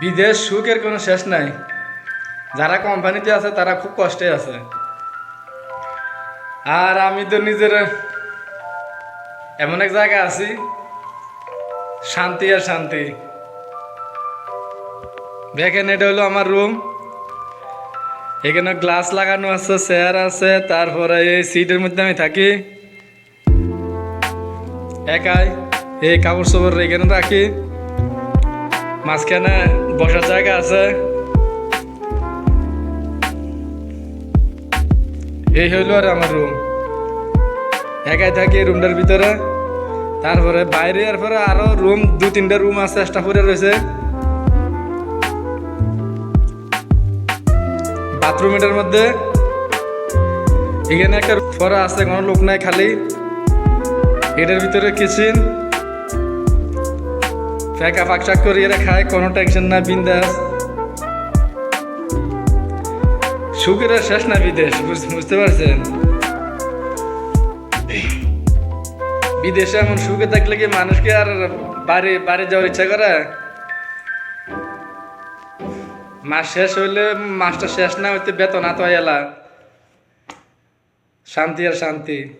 বিদেশ সুখের কোনো শেষ নাই। যারা কোম্পানিতে আছে, তারা খুব কষ্টে আছে। আর আমি তো নিজের, এমন এক জায়গায় আছি, শান্তি আর শান্তি। দেখেন, এটা হলো আমার রুম এখানে গ্লাস লাগানো আছে চেয়ার আছে, তারপরে এই সিটের মধ্যে আমি থাকি। একাই এই কাপড় চোপড় এখানে রাখি। মাঝখানে বসার জায়গা আছে। এই হইল আর আমার রুম একাই থাকি রুমটার ভিতরে। তারপরে বাইরে আর পরে আরও রুম দু তিনটা রুম আছে করে রয়েছে। বাথরুম এটার মধ্যে। এখানে একটা ফরা আছে, কোনো লোক নাই খালি। এটার ভিতরে কিচেন ফেঁকা ফাঁকশাক করে এরা খায় কোনো টেনশন না, বিন্দাস। সুখের শেষ না বিদেশ, বুঝ- বুঝতে পারছেন? বিদেশে এমন সুখে থাকলে কি মানুষকে আর বাড়ি বাড়ি যাওয়ার ইচ্ছা করে? মাস শেষ হইলে মাসটা শেষ না হইতে বেতন হাত এলা। শান্তি আর শান্তি।